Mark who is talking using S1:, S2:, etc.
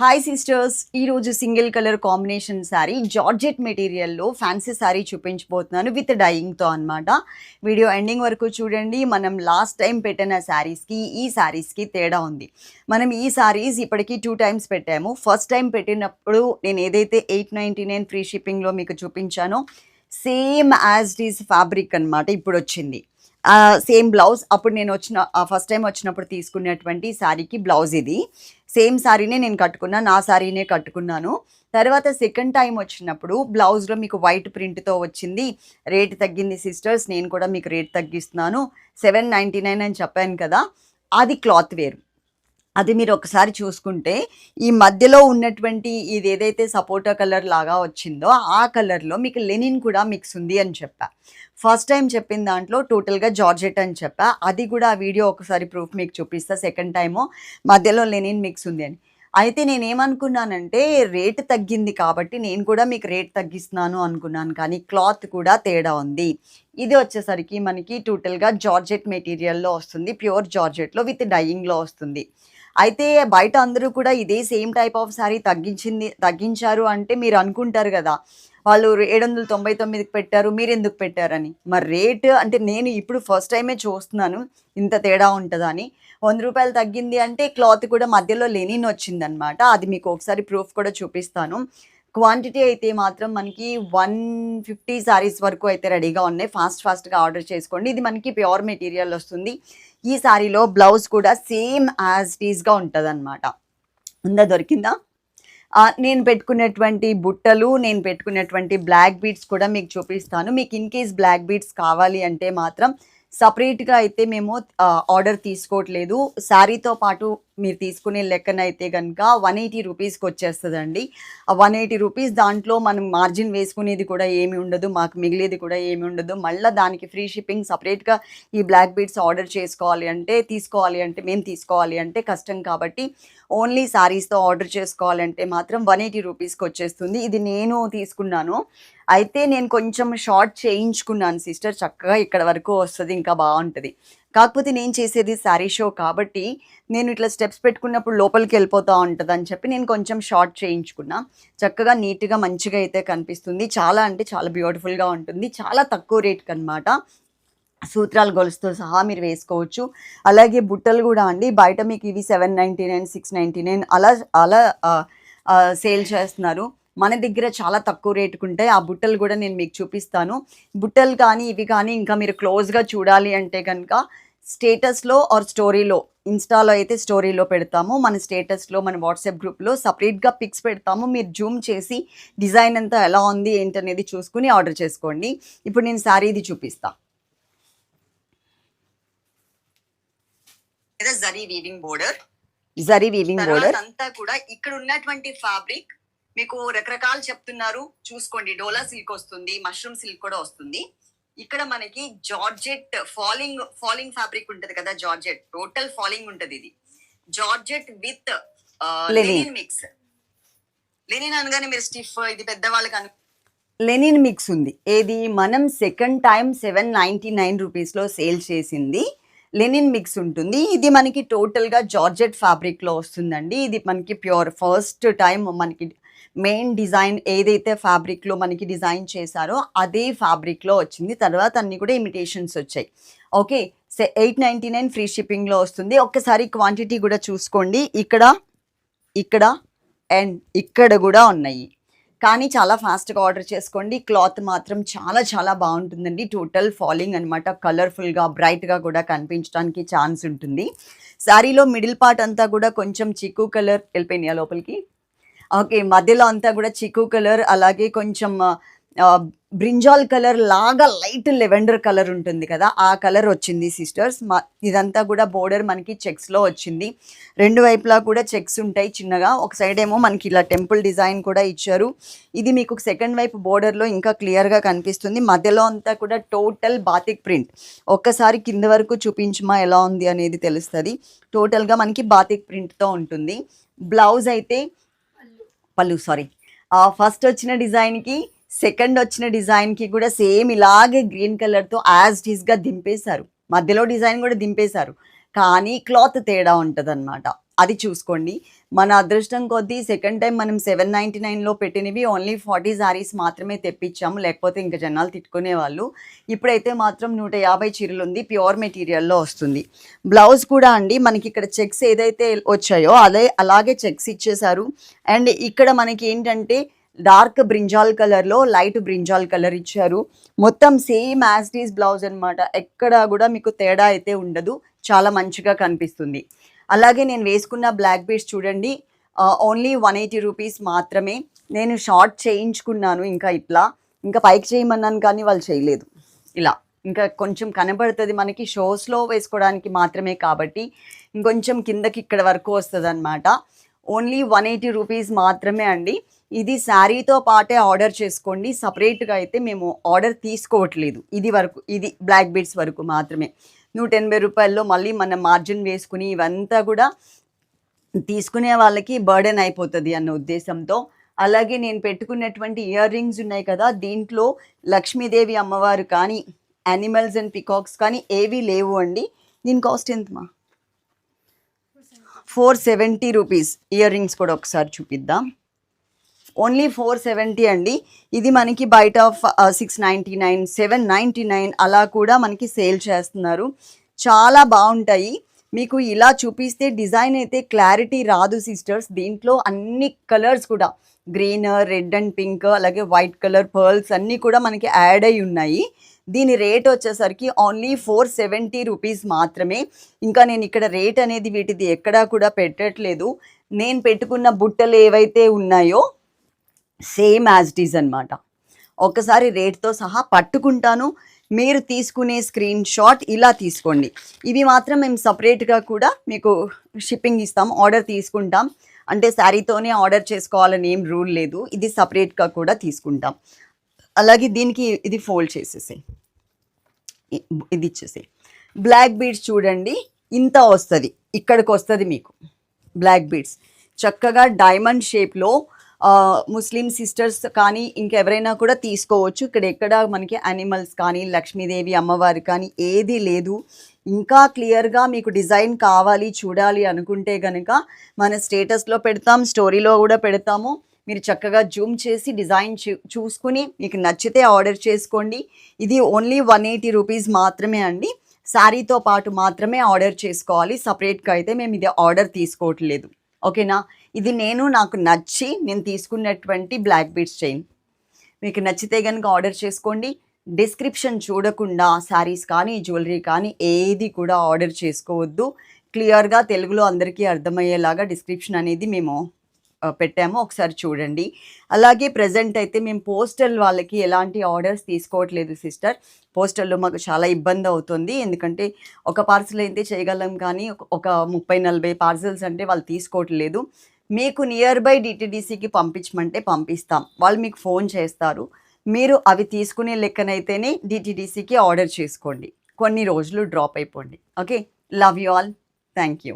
S1: Hi sisters ఈరోజు single colour combination saree georgette మెటీరియల్లో fancy sari చూపించబోతున్నాను with డైయింగ్తో అనమాట వీడియో ఎండింగ్ వరకు చూడండి. మనం లాస్ట్ టైం పెట్టిన శారీస్కి ఈ శారీస్కి తేడా ఉంది. మనం ఈ శారీస్ ఇప్పటికీ టూ టైమ్స్ పెట్టాము. ఫస్ట్ టైం పెట్టినప్పుడు నేను ఏదైతే ఎయిట్ నైంటీ నైన్ ఫ్రీ షిప్పింగ్లో మీకు చూపించానో same as it is fabric అనమాట ఇప్పుడు వచ్చింది. సేమ్ బ్లౌజ్ అప్పుడు నేను వచ్చిన ఫస్ట్ టైం వచ్చినప్పుడు తీసుకున్నటువంటి శారీకి బ్లౌజ్ ఇది. సేమ్ శారీనే నేను కట్టుకున్నా నా శారీనే కట్టుకున్నాను. తర్వాత సెకండ్ టైం వచ్చినప్పుడు బ్లౌజ్లో మీకు వైట్ ప్రింట్తో వచ్చింది. రేట్ తగ్గింది సిస్టర్స్ నేను కూడా మీకు రేట్ తగ్గిస్తున్నాను. సెవెన్ నైంటీ నైన్ అని చెప్పాను కదా అది క్లాత్ వేరు అది మీరు ఒకసారి చూసుకుంటే ఈ మధ్యలో ఉన్నటువంటి ఇది ఏదైతే సపోటా కలర్ లాగా వచ్చిందో ఆ కలర్లో మీకు లెనిన్ కూడా మిక్స్ ఉంది అని చెప్పా. ఫస్ట్ టైం చెప్పిన దాంట్లో టోటల్గా జార్జెట్ అని చెప్పా. అది కూడా ఆ వీడియో ఒకసారి ప్రూఫ్ మీకు చూపిస్తా సెకండ్ టైము మధ్యలో లెనిన్ మిక్స్ ఉంది అని. అయితే నేను ఏమనుకున్నానంటే రేట్ తగ్గింది కాబట్టి నేను కూడా మీకు రేట్ తగ్గిస్తున్నాను అనుకున్నాను కానీ క్లాత్ కూడా తేడా ఉంది. ఇది వచ్చేసరికి మనకి టోటల్గా జార్జెట్ మెటీరియల్లో వస్తుంది ప్యూర్ జార్జెట్లో విత్ డైయింగ్లో వస్తుంది. అయితే బయట అందరూ కూడా ఇదే సేమ్ టైప్ ఆఫ్ శారీ తగ్గించింది తగ్గించారు అంటే మీరు అనుకుంటారు కదా. వాళ్ళు ఏడు వందల తొంభై తొమ్మిదికి పెట్టారు మీరు ఎందుకు పెట్టారని. మరి రేట్ అంటే నేను ఇప్పుడు ఫస్ట్ టైమే చూస్తున్నాను ఇంత తేడా ఉంటుందని వంద రూపాయలు తగ్గింది అంటే క్లాత్ కూడా మధ్యలో లెనిన్ వచ్చిందనమాట. అది మీకు ఒకసారి ప్రూఫ్ కూడా చూపిస్తాను. క్వాంటిటీ అయితే మాత్రం మనకి వన్ ఫిఫ్టీ సారీస్ వరకు అయితే రెడీగా ఉన్నాయి. ఫాస్ట్ ఫాస్ట్గా ఆర్డర్ చేసుకోండి. ఇది మనకి ప్యూర్ మెటీరియల్ వస్తుంది. ఈ సారీలో బ్లౌజ్ కూడా సేమ్ యాజ్ టీజ్గా ఉంటుంది అనమాట ఉందా దొరికిందా? నేను పెట్టుకున్నటువంటి బుట్టలు నేను పెట్టుకున్నటువంటి బ్లాక్ బీడ్స్ కూడా మీకు చూపిస్తాను. మీకు ఇన్ కేస్ బ్లాక్ బీడ్స్ కావాలి అంటే మాత్రం సపరేట్గా అయితే మేము ఆర్డర్ తీసుకోవట్లేదు. శారీతో పాటు మీరు తీసుకునే లెక్కన అయితే కనుక వన్ ఎయిటీ రూపీస్కి వచ్చేస్తుందండి. ఆ వన్ ఎయిటీ రూపీస్ దాంట్లో మనం మార్జిన్ వేసుకునేది కూడా ఏమి ఉండదు మాకు మిగిలేది కూడా ఏమి ఉండదు. మళ్ళీ దానికి ఫ్రీ షిప్పింగ్ సపరేట్గా ఈ బ్లాక్ బీడ్స్ ఆర్డర్ చేసుకోవాలి అంటే తీసుకోవాలి అంటే మేము తీసుకోవాలి అంటే కష్టం కాబట్టి ఓన్లీ శారీస్తో ఆర్డర్ చేసుకోవాలంటే మాత్రం వన్ ఎయిటీ రూపీస్కి వచ్చేస్తుంది. ఇది నేను తీసుకున్నాను. అయితే నేను కొంచెం షార్ట్ చేయించుకున్నాను సిస్టర్. చక్కగా ఇక్కడ వరకు వస్తుంది ఇంకా బాగుంటుంది. కాకపోతే నేను చేసేది శారీ షో కాబట్టి నేను ఇట్లా స్టెప్స్ పెట్టుకున్నప్పుడు లోపలికి వెళ్ళిపోతూ ఉంటుంది అని చెప్పి నేను కొంచెం షార్ట్ చేయించుకున్నా. చక్కగా నీట్గా మంచిగా అయితే కనిపిస్తుంది. చాలా అంటే చాలా బ్యూటిఫుల్గా ఉంటుంది. చాలా తక్కువ రేట్కి అనమాట సూత్రాలు గొలుసుతో సహా మీరు వేసుకోవచ్చు. అలాగే బుట్టలు కూడా అండి. బయట మీకు ఇవి seven ninety nine six ninety nine అలా అలా సేల్ చేస్తున్నారు. మన దగ్గర చాలా తక్కువ రేటుకు ఉంటాయి. ఆ బుట్టలు కూడా నేను మీకు చూపిస్తాను. బుట్టలు కానీ ఇవి కానీ ఇంకా మీరు క్లోజ్గా చూడాలి అంటే కనుక స్టేటస్లో ఆర్ స్టోరీలో ఇన్స్టాలో అయితే స్టోరీలో పెడతాము. మన స్టేటస్లో మన వాట్సాప్ గ్రూప్లో సపరేట్గా పిక్స్ పెడతాము. మీరు జూమ్ చేసి డిజైన్ అంతా ఎలా ఉంది ఏంటనేది చూసుకుని ఆర్డర్ చేసుకోండి. ఇప్పుడు నేను శారీ ఇది చూపిస్తాను లేదా zari weaving border zari weaving border అంతా కూడా ఇక్కడ ఉన్నటువంటి ఫ్యాబ్రిక్ మీకు రకరకాలు చెప్తున్నారు. చూసుకోండి. డోలా సిల్క్ వస్తుంది. మష్రూమ్ సిల్క్ కూడా వస్తుంది. ఇక్కడ మనకి జార్జెట్ ఫాలింగ్ ఫాలింగ్ ఫ్యాబ్రిక్ ఉంటది కదా జార్జెట్. టోటల్ ఫాలింగ్ ఉంటది ఇది. Georgette with linen mix linen అనగానే మీరు స్టిఫ్ ఇది పెద్దవాళ్ళకి అను లెనిన్ మిక్స్ ఉంది. ఏది? మనం second time seven ninety nine రూపీస్లో సేల్ చేసింది. లెనిన్ మిక్స్ ఉంటుంది. ఇది మనకి టోటల్గా జార్జెట్ ఫ్యాబ్రిక్లో వస్తుందండి. ఇది మనకి ప్యూర్ ఫస్ట్ టైం మనకి మెయిన్ డిజైన్ ఏదైతే ఫ్యాబ్రిక్లో మనకి డిజైన్ చేశారో అదే ఫ్యాబ్రిక్లో వచ్చింది. తర్వాత అన్ని కూడా ఇమిటేషన్స్ వచ్చాయి. Okay eight ninety nine free షిప్పింగ్లో వస్తుంది. ఒక్కసారి క్వాంటిటీ కూడా చూసుకోండి. ఇక్కడ ఇక్కడ అండ్ ఇక్కడ కూడా ఉన్నాయి. కానీ చాలా ఫాస్ట్గా ఆర్డర్ చేసుకోండి. క్లాత్ మాత్రం చాలా చాలా బాగుంటుందండి. టోటల్ ఫాలింగ్ అనమాట కలర్ఫుల్గా బ్రైట్గా కూడా కనిపించడానికి ఛాన్స్ ఉంటుంది. శారీలో మిడిల్ పార్ట్ అంతా కూడా కొంచెం చిక్కు కలర్ వెళ్ళిపోయినాయా లోపలికి? ఓకే మధ్యలో అంతా కూడా చిక్కు కలర్ అలాగే కొంచెం బ్రింజాల్ కలర్ లాగా లైట్ లెవెండర్ కలర్ ఉంటుంది కదా ఆ కలర్ వచ్చింది సిస్టర్స్. మా ఇదంతా కూడా బోర్డర్ మనకి చెక్స్లో వచ్చింది. రెండు వైపులా కూడా చెక్స్ ఉంటాయి చిన్నగా. ఒక సైడ్ ఏమో మనకి ఇలా టెంపుల్ డిజైన్ కూడా ఇచ్చారు. ఇది మీకు సెకండ్ వైపు బోర్డర్లో ఇంకా క్లియర్గా కనిపిస్తుంది. మధ్యలో అంతా కూడా టోటల్ బాతిక్ ప్రింట్. ఒక్కసారి కింద వరకు చూపించమా ఎలా ఉంది అనేది తెలుస్తుంది. టోటల్గా మనకి బాతిక్ ప్రింట్తో ఉంటుంది. బ్లౌజ్ అయితే పళ్ళు సారీ ఫస్ట్ వచ్చిన డిజైన్కి సెకండ్ వచ్చిన డిజైన్కి కూడా సేమ్ ఇలాగే గ్రీన్ కలర్తో యాజ్ టీస్గా దింపేశారు. మధ్యలో డిజైన్ కూడా దింపేశారు. కానీ క్లాత్ తేడా ఉంటుంది అది చూసుకోండి. మన అదృష్టం కొద్దీ సెకండ్ టైం మనం సెవెన్ నైంటీ నైన్లో పెట్టినవి ఓన్లీ ఫార్టీ శారీస్ మాత్రమే తెప్పించాము. లేకపోతే ఇంకా జనాలు తిట్టుకునే వాళ్ళు. ఇప్పుడైతే మాత్రం నూట యాభై చీరలు ఉంది. ప్యూర్ మెటీరియల్లో వస్తుంది. బ్లౌజ్ కూడా అండి. మనకి ఇక్కడ చెక్స్ ఏదైతే వచ్చాయో అదే అలాగే చెక్స్ ఇచ్చేశారు. అండ్ ఇక్కడ మనకి ఏంటంటే డార్క్ బ్రింజాల్ కలర్లో లైట్ బ్రింజాల్ కలర్ ఇచ్చారు. మొత్తం సేమ్ యాస్టీస్ బ్లౌజ్ అనమాట ఎక్కడ కూడా మీకు తేడా అయితే ఉండదు. చాలా మంచిగా కనిపిస్తుంది. అలాగే నేను వేసుకున్న బ్లాక్ బీడ్స్ చూడండి ఓన్లీ వన్ ఎయిటీ రూపీస్ మాత్రమే. నేను షార్ట్ చేయించుకున్నాను ఇంకా ఇట్లా. ఇంకా పైకి చేయమన్నాను కానీ వాళ్ళు చేయలేదు. ఇలా. ఇంకా కొంచెం కనబడుతుంది మనకి షోస్లో వేసుకోవడానికి మాత్రమే కాబట్టి ఇంకొంచెం కిందకి ఇక్కడ వరకు వస్తుంది అనమాట ఓన్లీ వన్ ఎయిటీ రూపీస్ మాత్రమే అండి. ఇది శారీతో పాటే ఆర్డర్ చేసుకోండి. సపరేట్గా అయితే మేము ఆర్డర్ తీసుకోవట్లేదు. ఇది వరకు ఇది బ్లాక్ బీడ్స్ వరకు మాత్రమే. నూట ఎనభై రూపాయల్లో మళ్ళీ మనం మార్జిన్ వేసుకుని ఇవంతా కూడా తీసుకునే వాళ్ళకి బర్డెన్ అయిపోతుంది అన్న ఉద్దేశంతో. అలాగే నేను పెట్టుకున్నటువంటి ఇయర్ రింగ్స్ ఉన్నాయి కదా దీంట్లో లక్ష్మీదేవి అమ్మవారు కానీ యానిమల్స్ అండ్ పికాక్స్ కానీ ఏవి లేవు అండి. దీని కాస్ట్ ఎంతమా four seventy rupees. Earrings కూడా ఒకసారి చూపిద్దాం. ఓన్లీ ఫోర్ సెవెంటీ అండి. ఇది మనకి బయట six ninety nine seven ninety nine అలా కూడా మనకి సేల్ చేస్తున్నారు. చాలా బాగుంటాయి. మీకు ఇలా చూపిస్తే డిజైన్ అయితే క్లారిటీ రాదు సిస్టర్స్. దీంట్లో అన్ని కలర్స్ కూడా గ్రీన్ రెడ్ అండ్ పింక్ అలాగే వైట్ కలర్ పర్ల్స్ అన్నీ కూడా మనకి యాడ్ అయి ఉన్నాయి. దీని రేట్ వచ్చేసరికి ఓన్లీ ఫోర్ సెవెంటీ రూపీస్ మాత్రమే. ఇంకా నేను ఇక్కడ రేట్ అనేది వీటిది ఎక్కడా కూడా పెట్టట్లేదు. నేను పెట్టుకున్న బుట్టలు ఏవైతే ఉన్నాయో సేమ్ యాజ్ ఇట్ ఈజ్ అనమాట ఒకసారి రేట్తో సహా పట్టుకుంటాను. మీరు తీసుకునే స్క్రీన్ షాట్ ఇలా తీసుకోండి. ఇవి మాత్రం మేము సపరేట్గా కూడా మీకు షిప్పింగ్ ఇస్తాం ఆర్డర్ తీసుకుంటాం. అంటే శారీతోనే ఆర్డర్ చేసుకోవాలని ఏం రూల్ లేదు. ఇది సపరేట్గా కూడా తీసుకుంటాం. అలాగే దీనికి ఇది ఫోల్డ్ చేసేసే ఇది ఇచ్చేసే బ్లాక్ బీడ్స్ చూడండి. ఇంత వస్తుంది. ఇక్కడికి వస్తుంది మీకు. Black beads. చక్కగా డైమండ్ షేప్లో ముస్లిం సిస్టర్స్ కానీ ఇంకెవరైనా కూడా తీసుకోవచ్చు. ఇక్కడ ఎక్కడ మనకి యానిమల్స్ కానీ లక్ష్మీదేవి అమ్మవారు కానీ ఏది లేదు. ఇంకా క్లియర్గా మీకు డిజైన్ కావాలి చూడాలి అనుకుంటే కనుక మన స్టేటస్లో పెడతాం స్టోరీలో కూడా పెడతాము. మీరు చక్కగా జూమ్ చేసి డిజైన్ చూ చూసుకుని మీకు నచ్చితే ఆర్డర్ చేసుకోండి. ఇది ఓన్లీ వన్ ఎయిటీ రూపీస్ మాత్రమే అండి. శారీతో పాటు మాత్రమే ఆర్డర్ చేసుకోవాలి. సపరేట్గా అయితే మేము ఇది ఆర్డర్ తీసుకోవట్లేదు. ఓకేనా? ఇది నేను నాకు నచ్చి నేను తీసుకున్నటువంటి బ్లాక్ బీడ్స్ చైన్ మీకు నచ్చితే కనుక ఆర్డర్ చేసుకోండి. డిస్క్రిప్షన్ చూడకుండా శారీస్ కానీ జ్యువెలరీ కానీ ఏది కూడా ఆర్డర్ చేసుకోవద్దు. క్లియర్గా తెలుగులో అందరికీ అర్థమయ్యేలాగా డిస్క్రిప్షన్ అనేది మేము పెట్టాము. ఒకసారి చూడండి. అలాగే ప్రజెంట్ అయితే మేము పోస్టల్ వాళ్ళకి ఎలాంటి ఆర్డర్స్ తీసుకోవట్లేదు సిస్టర్ పోస్టల్లో మాకు చాలా ఇబ్బంది అవుతుంది. ఎందుకంటే ఒక పార్సల్ అయితే చేయగలం కానీ ఒక- ఒక ముప్పై నలభై పార్సల్స్ అంటే వాళ్ళు తీసుకోవట్లేదు. మీకు నియర్ బై డిటీడీసీకి పంపించమంటే పంపిస్తాం. వాళ్ళు మీకు ఫోన్ చేస్తారు. మీరు అవి తీసుకునే లెక్కనైతేనే డిటీడీసీకి ఆర్డర్ చేసుకోండి. కొన్ని రోజులు డ్రాప్ అయిపోండి. Okay love you all thank you